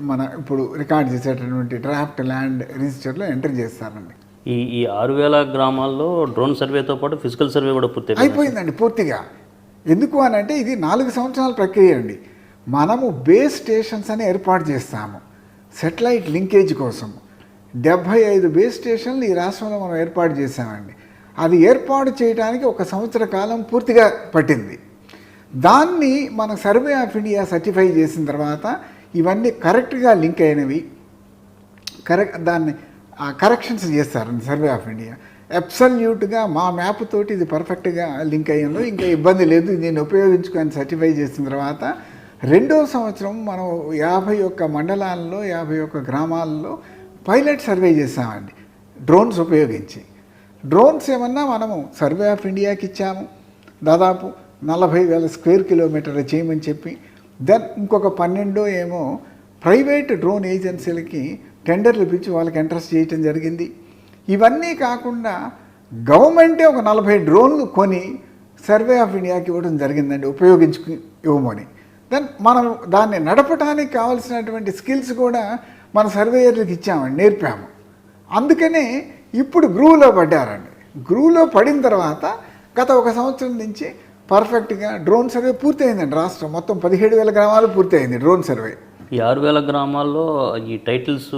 మన ఇప్పుడు రికార్డ్ చేసేటటువంటి డ్రాఫ్ట్ ల్యాండ్ రిజిస్టర్లో ఎంటర్ చేస్తారండి. ఈ ఈ ఆరు వేల గ్రామాల్లో డ్రోన్ సర్వేతో పాటు ఫిజికల్ సర్వే కూడా పూర్తి అయిపోయిందండి పూర్తిగా. ఎందుకు అని అంటే ఇది నాలుగు సంవత్సరాల ప్రక్రియ అండి. మనము బేస్ స్టేషన్స్ అని ఏర్పాటు చేస్తాము. సెటిలైట్ లింకేజ్ కోసం. డెబ్భై ఐదు బేస్ స్టేషన్లు ఈ రాష్ట్రంలో మనం ఏర్పాటు చేశామండి. అది ఏర్పాటు చేయడానికి ఒక సంవత్సర కాలం పూర్తిగా పట్టింది. దాన్ని మన సర్వే ఆఫ్ ఇండియా సర్టిఫై చేసిన తర్వాత ఇవన్నీ కరెక్ట్గా లింక్ అయినవి. కరెక్ట్ దాన్ని కరెక్షన్స్ చేస్తారండి సర్వే ఆఫ్ ఇండియా. అబ్సల్యూట్గా మా మ్యాప్ తోటి ఇది పర్ఫెక్ట్గా లింక్ అయ్యిందో ఇంకా ఇబ్బంది లేదు. దీన్ని ఉపయోగించుకొని సర్టిఫై చేసిన తర్వాత రెండో సంవత్సరం మనం యాభై ఒక్క మండలాల్లో యాభై ఒక్క గ్రామాల్లో పైలట్ సర్వే చేసామండి డ్రోన్స్ ఉపయోగించి. డ్రోన్స్ ఏమన్నా మనము సర్వే ఆఫ్ ఇండియాకి ఇచ్చాము దాదాపు నలభై వేల స్క్వేర్ కిలోమీటర్లు చేయమని చెప్పి దెన్ ఇంకొక పన్నెండో ఏమో ప్రైవేట్ డ్రోన్ ఏజెన్సీలకి టెండర్లు పిలిచి వాళ్ళకి ఇంట్రెస్ట్ చేయటం జరిగింది. ఇవన్నీ కాకుండా గవర్నమెంటే ఒక నలభై డ్రోన్లు కొని సర్వే ఆఫ్ ఇండియాకి ఇవ్వడం జరిగిందండి ఉపయోగించుకు ఇవ్వమని. దెన్ మనం దాన్ని నడపడానికి కావాల్సినటువంటి స్కిల్స్ కూడా మన సర్వేయర్లకు ఇచ్చామండి నేర్పాము. అందుకనే ఇప్పుడు గ్రూవ్లో పడ్డారండి. గ్రూవ్లో పడిన తర్వాత గత ఒక సంవత్సరం నుంచి పర్ఫెక్ట్గా డ్రోన్ సర్వే పూర్తయిందండి రాష్ట్రం. మొత్తం పదిహేడు వేల గ్రామాలు పూర్తయింది డ్రోన్ సర్వే. ఈ ఆరు వేల గ్రామాల్లో ఈ టైటిల్స్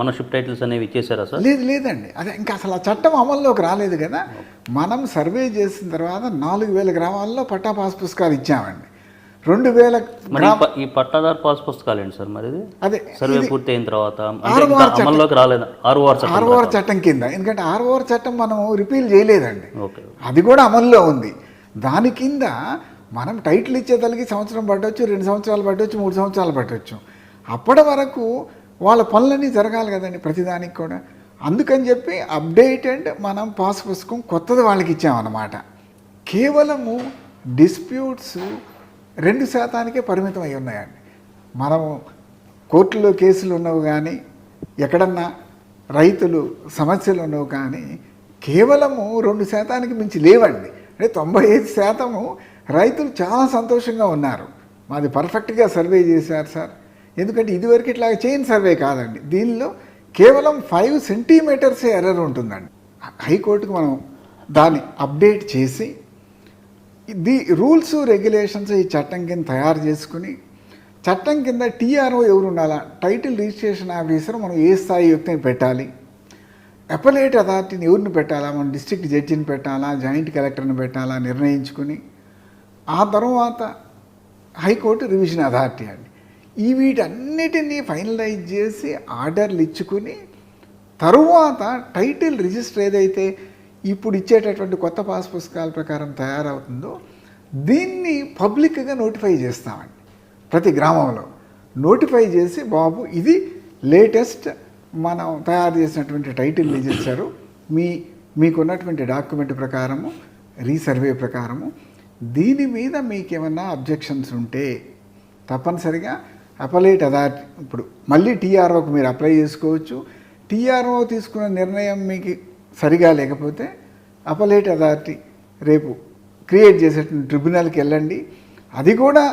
ఓనర్షిప్ టైటిల్స్ అనేవి ఇచ్చేసారా సార్? లేదు లేదండి. అదే ఇంకా అసలు ఆ చట్టం అమల్లోకి రాలేదు కదా. మనం సర్వే చేసిన తర్వాత నాలుగు వేల గ్రామాల్లో పట్టా పాస్ పుస్తకాలు ఇచ్చామండి. రెండు వేల ఈ పట్టాదారు పాస్ పుస్తకాలు ఏంటి సార్ మరి అదే సర్వే పూర్తి అయిన తర్వాత ఆరు. అమల్లోకి రాలేదు. చట్టం ఆర్ఓఆర్ చట్టం కింద. ఎందుకంటే ఆర్ఓఆర్ చట్టం మనం రిపీల్ చేయలేదండి. ఓకే. అది కూడా అమల్లో ఉంది. దాని కింద మనం టైటిల్ ఇచ్చేతలకి సంవత్సరం పట్టవచ్చు రెండు సంవత్సరాలు పట్టవచ్చు మూడు సంవత్సరాలు పట్టవచ్చు అప్పటి వరకు వాళ్ళ పనులన్నీ జరగాలి కదండి ప్రతిదానికి కూడా. అందుకని చెప్పి అప్డేటెడ్ మనం పాస్ పుస్తకం కొత్తది వాళ్ళకి ఇచ్చామన్నమాట. కేవలము డిస్ప్యూట్స్ రెండు శాతానికే పరిమితం అయి ఉన్నాయండి. మనము కోర్టులో కేసులు ఉన్నవి కానీ ఎక్కడన్నా రైతులు సమస్యలు ఉన్నవి కానీ కేవలము రెండు శాతానికి మించి లేవండి. అంటే తొంభై ఐదు శాతము రైతులు చాలా సంతోషంగా ఉన్నారు. మాది పర్ఫెక్ట్గా సర్వే చేశారు సార్. ఎందుకంటే ఇదివరకు ఇట్లా చైన్ సర్వే కాదండి. దీనిలో కేవలం ఫైవ్ సెంటీమీటర్సే ఎర్రర్ ఉంటుందండి. హైకోర్టుకు మనం దాన్ని అప్డేట్ చేసి ది రూల్స్ రెగ్యులేషన్స్ ఈ చట్టం కింద తయారు చేసుకుని చట్టం కింద టీఆర్ఓ ఎవరు ఉండాలా? టైటిల్ రిజిస్ట్రేషన్ ఆఫీసర్ మనం ఏ స్థాయి వ్యక్తిని పెట్టాలి? అపలేట్ అథారిటీని ఎవరిని పెట్టాలా మనం డిస్ట్రిక్ట్ జడ్జిని పెట్టాలా జాయింట్ కలెక్టర్ని పెట్టాలా నిర్ణయించుకుని ఆ తర్వాత హైకోర్టు రివిజన్ అథారిటీ అండి. ఈ వీటన్నిటినీ ఫైనలైజ్ చేసి ఆర్డర్లు ఇచ్చుకుని తరువాత టైటిల్ రిజిస్టర్ ఏదైతే ఇప్పుడు ఇచ్చేటటువంటి కొత్త పాస్ పుస్తకాల ప్రకారం తయారవుతుందో దీన్ని పబ్లిక్గా నోటిఫై చేస్తామండి. ప్రతి గ్రామంలో నోటిఫై చేసి బాబు ఇది లేటెస్ట్ మనం తయారు చేసినటువంటి టైటిల్ రిజిస్టరు మీ మీకున్నటువంటి డాక్యుమెంట్ ప్రకారము రీసర్వే ప్రకారము దీని మీద మీకేమన్నా అబ్జెక్షన్స్ ఉంటే తప్పనిసరిగా అపలేట్ అథారిటీ ఇప్పుడు మళ్ళీ టీఆర్ఓకి మీరు అప్లై చేసుకోవచ్చు. టీఆర్ఓ తీసుకున్న నిర్ణయం మీకు సరిగా లేకపోతే అపలేట్ అథారిటీ రేపు క్రియేట్ చేసేటువంటి ట్రిబ్యునల్కి వెళ్ళండి. అది కూడా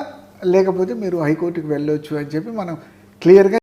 లేకపోతే మీరు హైకోర్టుకి వెళ్ళొచ్చు అని చెప్పి మనం క్లియర్గా